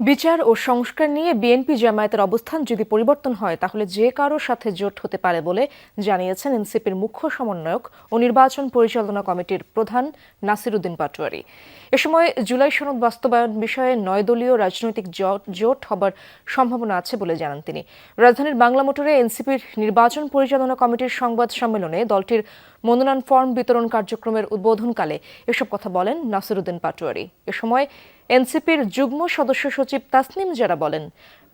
বিচার ও সংস্কার নিয়ে বিএনপি জামায়াতের অবস্থান যদি পরিবর্তন হয়, তাহলে যে কারও সাথে জোট হতে পারে বলে জানিয়েছেন এনসিপির মুখ্য সমন্বয়ক ও নির্বাচন পরিচালনা কমিটির প্রধান নাসিরুদ্দিন পাটোয়ারি। এ সময় জুলাই সনদ বাস্তবায়ন বিষয়ে নয় দলীয় রাজনৈতিক জোট হবার সম্ভাবনা আছে বলে জানান তিনি। রাজধানীর বাংলা মোটরে এনসিপির নির্বাচন পরিচালনা কমিটির সংবাদ সম্মেলনে দলটির মনোনয়ন ফর্ম বিতরণ কার্যক্রমের উদ্বোধনকালে এসব কথা বলেন নাসিরুদ্দিন পাটোয়ারি। এ সময় এনসিপির যুগ্ম সদস্য সচিব তাসনিম যারা বলেন,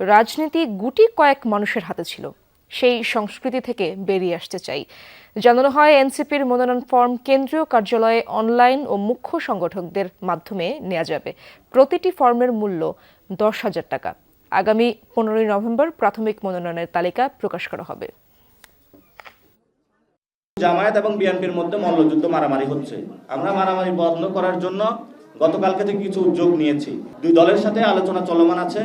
রাজনীতি গুটি কয়েক মানুষের হাতে ছিল। সেই সংস্কৃতি থেকে বেরিয়ে আসতে চাই। জানানো হয়, এনসিপির মনোনয়ন ফর্ম কেন্দ্রীয় কার্যালয়ে অনলাইন ও মুখ্য সংগঠকদের মাধ্যমে নেওয়া যাবে। প্রতিটি ফর্মের মূল্য দশ হাজার টাকা। আগামী পনেরোই নভেম্বর প্রাথমিক মনোনয়নের তালিকা প্রকাশ করা হবে। জামায়াত এবং বিএনপির মধ্যে মল্লযুদ্ধ মারামারি হচ্ছে। আমরা মারামারি বন্ধ করার জন্য গতকালকে থেকে কিছু উদ্যোগ নিয়েছি। দুই দলের সাথে আলোচনা চলমান আছে।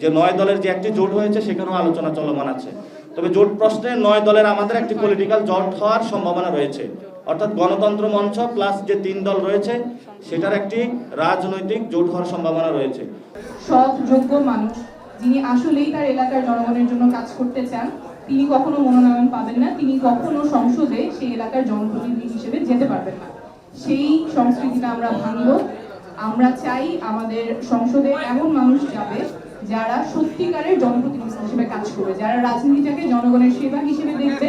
যে নয় দলের যে একটি জোট হয়েছে, সেখানেও আলোচনা চলমান আছে। তবে জোট প্রশ্নে নয় দলের আমাদের একটি পলিটিক্যাল জোট হওয়ার সম্ভাবনা রয়েছে। অর্থাৎ গণতন্ত্র মঞ্চ প্লাস যে তিন দল রয়েছে, সেটার একটি রাজনৈতিক জোট হওয়ার সম্ভাবনা রয়েছে। সৎ, যোগ্য মানুষ যিনি আসলেই তার এলাকার জনগণের জন্য কাজ করতে চান, তিনি কখনো মনোনয়ন পাবেন না, তিনি কখনো সংসদে সেই এলাকার জনপ্রতিনিধি হিসেবে যেতে পারবেন না। সেই সংস্কৃতিটা আমরা ভাঙব। আমরা চাই আমাদের সংসদে এমন মানুষ যাবে যারা সত্যিকারের জনপ্রতিনিধি হিসেবে কাজ করবে, যারা রাজনীতিটাকে জনগণের সেবা হিসেবে দেখবে